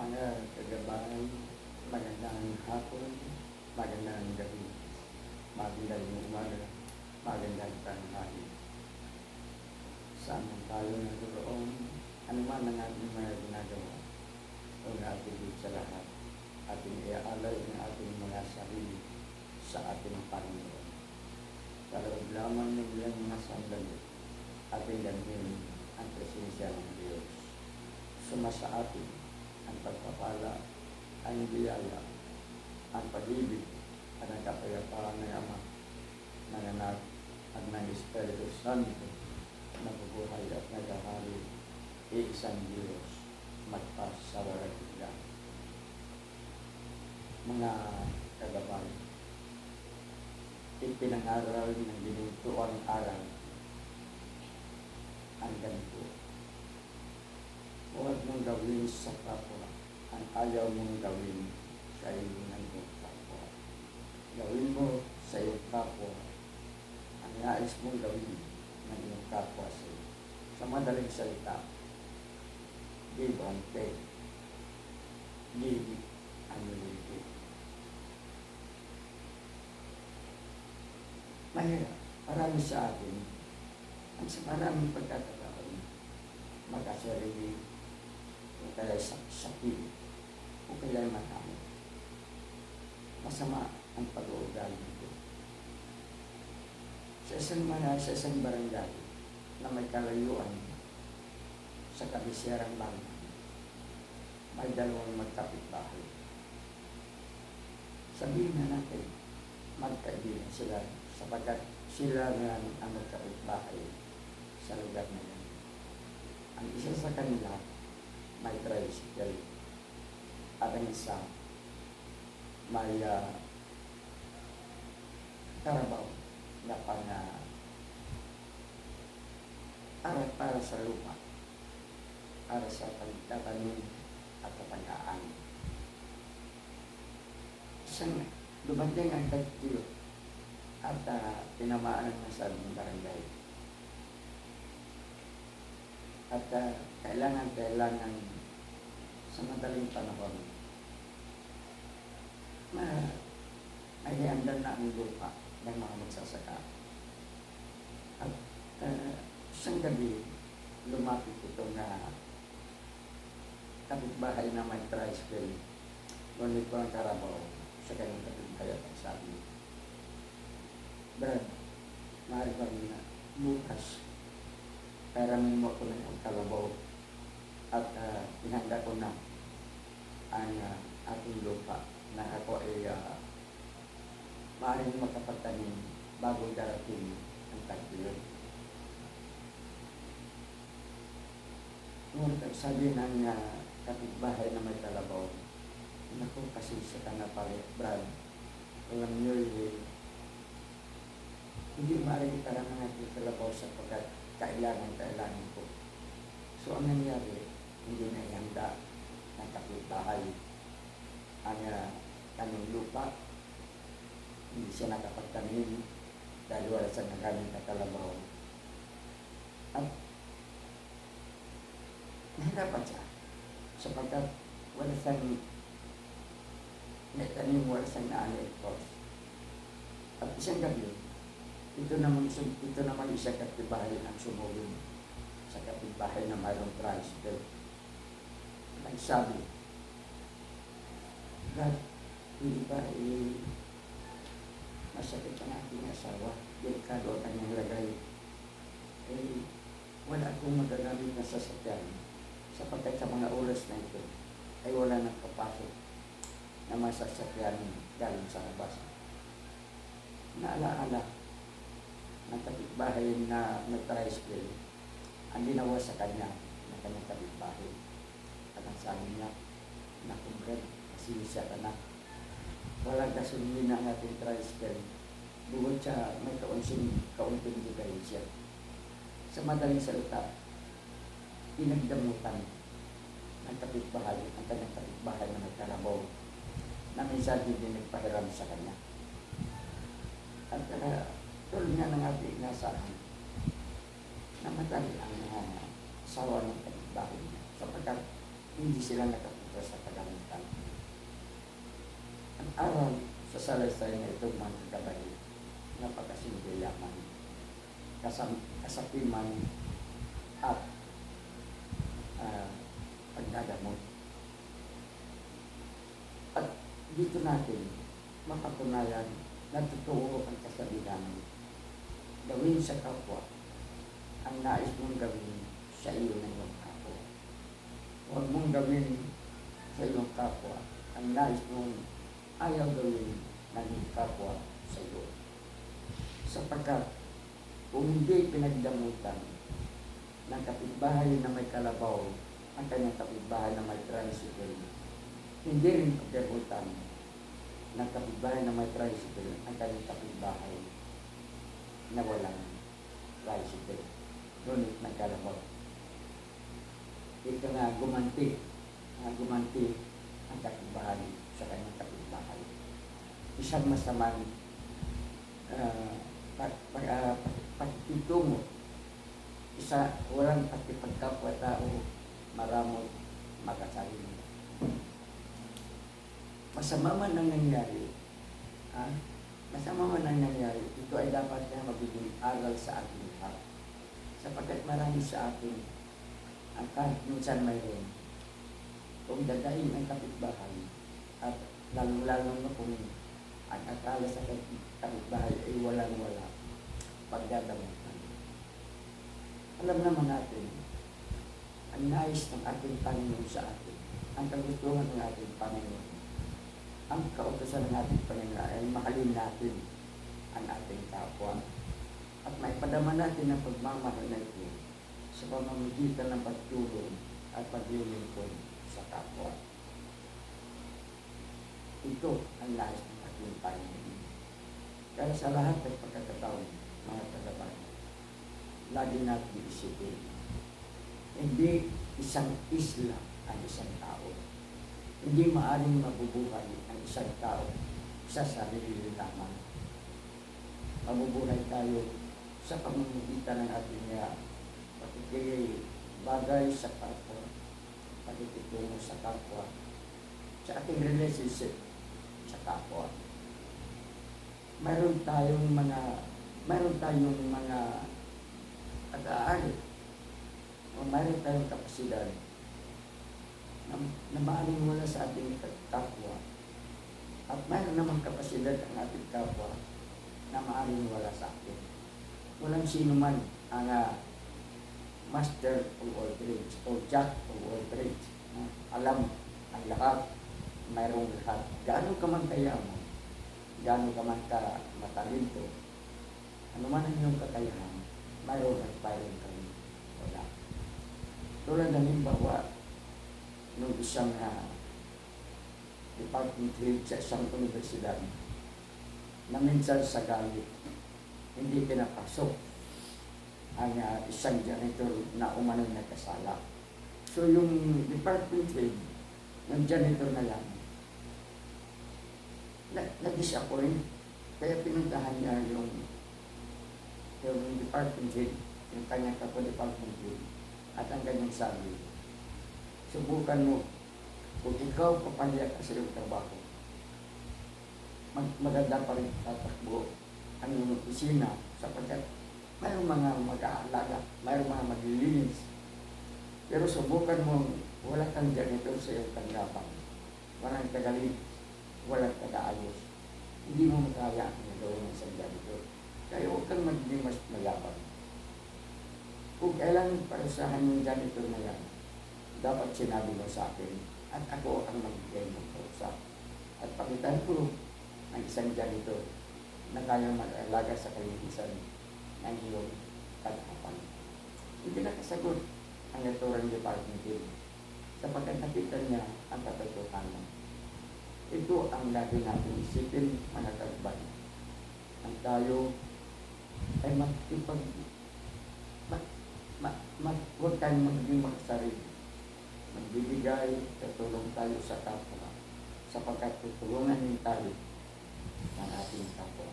mga kagabay, magandang hapon, magandang gabi, magandang umaga, magandang tanghali. Saan tayo naroon, ano man ang ating mga ginagawa, o natigil sa lahat, ating iaalay ang ating mga sarili sa ating Panginoon. Kalawag lamang ng ilang mga sandali, ating gandin ang presensya ng Diyos. Sumasa atin ang pagpapala, ang biyaya, ang pag-ibig, at ang kapayapaan ng Ama, ng Anak, at ng Espiritu Santo, na bubuhay at naghahari, iisang Diyos, magpas sa walang higla. Mga kagabay, ipinangaral ng ginintuang aral ang ganito. Huwag mong gawin sa kapwa ang ayaw mong gawin sa iyong iyong kapwa. Gawin mo sa iyong kapwa ang nais mong gawin ng iyong kapwa sa iyo. Sa madaling salita, give and take. Give and receive. Mahirap. Marami sa atin ang sa maraming pagkakataon magkasarili o kaya sa sakit o kaya marami. Masama ang pag-uugali nito. Sa isang mga, sa isang barangay na may kalayuan sa kabisirang bangka, may dalawang magkapit-bahay. Sabihin na natin, magkaibigan sila sapagkat sila nga ang magkapit-bahay sa lugar na yan. Ang isa sa kanila may tricycle at ang isa may uh, karabaw na pang uh, para, sa lupa para sa pagtatanim at kapagaan. Isang dumating ang tagtilo at uh, tinamaan ng sa barangay. At uh, kailangan, kailangan sa madaling panahon na ay andal na ang lupa ng mga magsasaka. At uh, isang gabi, lumapit ito na kapitbahay na may tricycle. Ngunit ko ang karabaw sa kanyang kapitbahay at sabi, Brad, maaari ba na bukas Karamin mo ako ng kalabaw at uh, inanda ko na ang uh, ating lupa na ako ay uh, maaaring makapagtanim bago darating ang tagbiyon. Ngunit ang sabi ng uh, kapitbahay na may kalabaw, naku kasi sa ka na pare, Brad, alam nyo eh, hindi maaaring karang ng ating kalabaw sapagkat kailangan, kailangan ko. So, ang nangyari, hindi na ihanda ng kapitbahay ang uh, kanyang lupa. Hindi siya nakapagtanim dahil wala sa nagamit na kalabaw. At nahirapan siya sapagkat wala siyang natanim, wala siyang na-course. At isang gabi, ito naman, ito naman isa kapitbahay ang sumulong sa kapitbahay na mayroong tricycle. Nagsabi, God, hindi ba eh, masakit ang aking asawa, delikado ang kanyang lagay. Eh, wala akong magagamit na sasakyan sapagkat sa mga oras na ito ay wala nang papasok na masasakyan galing sa labas. Naalaala, ng kapitbahay na nag-tricycle ang ginawa sa kanya ng kanyang kapitbahay. At ang sabi niya, naku Brad, siya ka na. Walang gasolina ang ating tricycle. Bukod siya, may kaunting, kaunting diferensya. Sa madaling salita, pinagdamutan ng kapitbahay, ang kanyang kapitbahay na nagkarabaw na minsan hindi nagpahiram sa kanya. At uh, tulad ng ating inasahan, namatay ang uh, asawa ng kapitbahay niya sapagkat hindi sila nakapunta sa taga aral sa salaysay na ito mga kagabayo, napakasimple yaman, kasam, kasapiman at uh, pagdadamot. At dito natin mapatunayan na totoo ang kasabihan. Gawin sa kapwa ang nais mong gawin sa iyo ng iyong kapwa. Huwag mong gawin sa iyong kapwa ang nais mong ayaw gawin ng iyong kapwa sa iyo. Sapagkat kung hindi pinagdamutan ng kapitbahay na may kalabaw ang kanyang kapitbahay na may tricycle, hindi rin pagdamutan ng kapitbahay na may tricycle ang kanyang kapitbahay na walang tricycle. Ngunit nagkalabaw. Ito nga gumanti, nga gumanti ang kapitbahay sa kanyang kapitbahay. Isang masamang uh, pag, pag, uh, isa walang pagkipagkapwa-tao, maramot, magkasalin. Masama man ang nangyari, ha? Masama man ang nangyari, ito ay dapat na magiging aral sa ating lahat. Sapagkat marami sa atin, ang kahit minsan mayroon, kung dadaing ang kapitbahay, at lalong-lalo na kung ang akala sa kapitbahay ay walang-wala, pagdadamutan. Alam naman natin, ang nais ng ating Panginoon sa atin, ang kagustuhan ng ating Panginoon, ang kautosan ng ating Panginoon ay mahalin natin ang ating kapwa at maipadama natin ang pagmamahal na ito sa pamamagitan ng pagtulong at paglilingkod sa kapwa. Ito ang nais ng ating Panginoon. Kaya sa lahat ng pagkakataon, mga tagabayan, lagi natin isipin, hindi isang isla ang isang tao. Hindi maaring mabubuhay ang isang tao sa sarili lamang. Mabubuhay tayo sa pamamagitan ng ating uh, bagay sa kapwa, pakikitungo sa kapwa, sa ating relationship sa kapwa. Mayroon tayong mga mayroon tayong mga pag-aari. O mayroon tayong kapasidad na, maaring wala sa ating kapwa at mayroon namang kapasidad ang ating kapwa na maaring wala sa atin. Walang sino man ang uh, master of all trades o jack of all trades. Uh, alam ang lahat, mayroong lahat. Gaano ka man kayaman, gaano ka man ka matalento, ano man ang iyong kakayahan, mayroon at mayroon kami. Wala. Tulad ng himbawa, nung isang uh, department head sa isang universidad na minsan sa galit, hindi pinapasok ang uh, isang janitor na umanong nagkasala. So yung department head ng janitor na lang, na, na-disappoint. Kaya pinuntahan niya yung yung department head, yung kanyang kapo-department head, at ang kanyang sabi, subukan mo, kung ikaw papalya ka sa iyong trabaho, mag maganda pa rin tatakbo ang iyong opisina sapagkat mayroong mga mag-aalaga, mayroong mga maglilinis. Pero subukan mo, wala kang janitor sa iyong tanggapan. Walang tagalinis, walang tagaayos. Hindi mo makaya ang gawin ng isang janitor. Kaya huwag kang magiging mas mayabang. Kung kailan parusahan yung janitor na yan, dapat sinabi mo sa akin at ako ang magbigay ng parusa. At pakitan ko ng isang janitor na kayang mag-alaga sa kalinisan ng iyong katapan. Hindi nakasagot ang naturang department head sapagkat nakita niya ang katotohanan. Ito ang lagi natin isipin, mga kabayan. Ang tayo ay magpipag mag, mag, mag, huwag tayong magiging magsarili. Magbibigay, tutulong tayo sa kapwa sapagkat tutulungan din tayo ng ating kapwa.